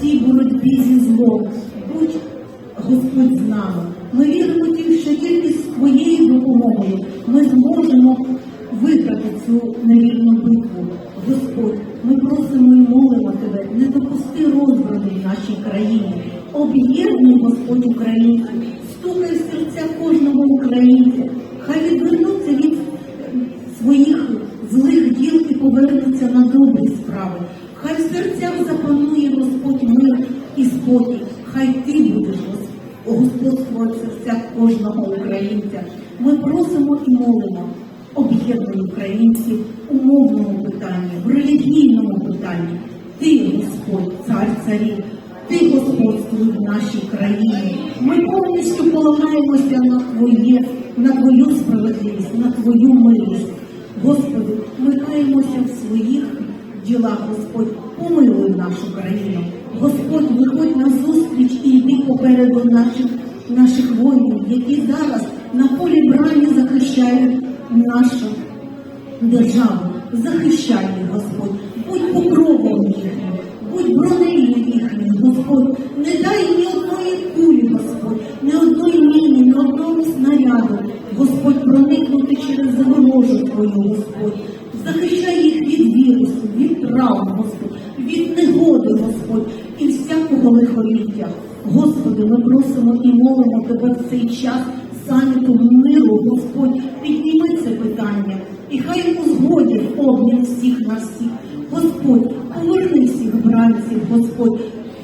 цій боротьбі зі злом. Будь Господь з нами. Ми віримо тим, що тільки з твоєю допомогою ми зможемо виграти цю невірну битву. Господь, ми просимо і молимо тебе, не допусти розбрану в нашій країні. Об'єднуй, Господь, українців, стукай в серця кожного українця. Справи. Хай в серцях запанує Господь мир і спокій. Хай ти будеш Господь господствувати в серцях кожного українця. Ми просимо і молимо, об'єднуй українців у мовному питанні, в релігійному питанні. Ти, Господь, цар царів, ти господствуй в нашій країні. Ми повністю полагаємося на Твоє, на Твою справедливість, на Твою милість. Господи, ми каємося в своїх ділах, Господь, помилуй нашу країну. Господь, виходь на зустріч і йди попереду наших, наших воїнів, які зараз на полі брані захищають нашу державу. Захищай їх, Господь, будь покровом їхнім, будь бронею їхнім, Господь. Не дай ні одної кулі, Господь, ні одної міни, ні одному снаряду, Господь, проникнути через загорожу Твою, Господь. Захищай їх від вірусу, від травм, Господь, від негоди, Господь, і всякого лихоліття. Господи, ми просимо і молимо Тебе в цей час саміту миру, Господь, підніми це питання, і хай узгодять обмін всіх на всіх. Господь, поверни всіх бранців, Господь,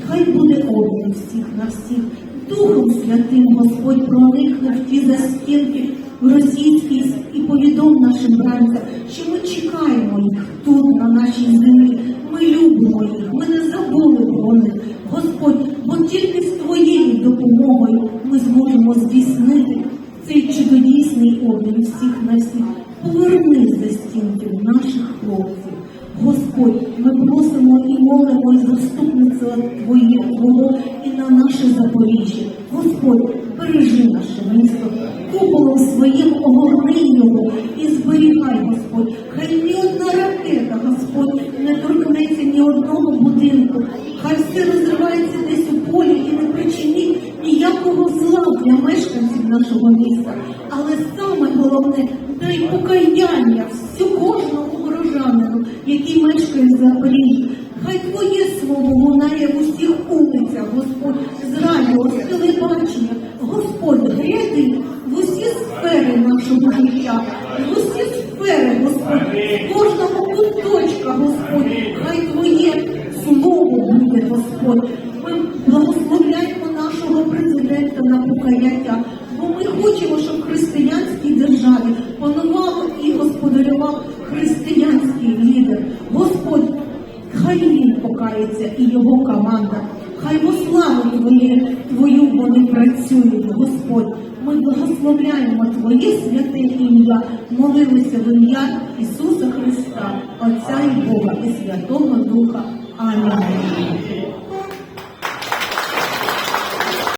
хай буде обмін всіх на всіх. Духом Святим, Господь, проникне в ті застінки російські і повідом нашим бранцям, що ми чекаємо їх тут, на нашій землі. Ми любимо їх, ми не забули про них. Господь, бо тільки з твоєю допомогою ми зможемо здійснити цей чудодійсний обмін всіх на всіх. Поверни за стінки наших хлопців. Господь, ми просимо і молимо заступництва Твоє Твого і на наше Запоріжжя. Для мешканців нашого міста. Але саме головне, дай покаяння всю кожному горожанину, який мешкає в Запоріжжі. Хай Твоє слово лунає в усіх улицях, Господь, з радіо, з телебачення. Господь, гряди в усі сфери нашого життя, в усі сфери, Господь, з кожного куточка, Господь, хай Твоє слово буде, Господь. Ми благословляємо нашого президента на бо ми хочемо, щоб в християнській державі панував і господарював християнський лідер. Господь, хай він покається і його команда. Хай во славу Твоє, Твою вони працюють, Господь. Ми благословляємо Твоє святе ім'я, молилися в ім'я Ісуса Христа, Отця і Бога і Святого Духа. Амінь.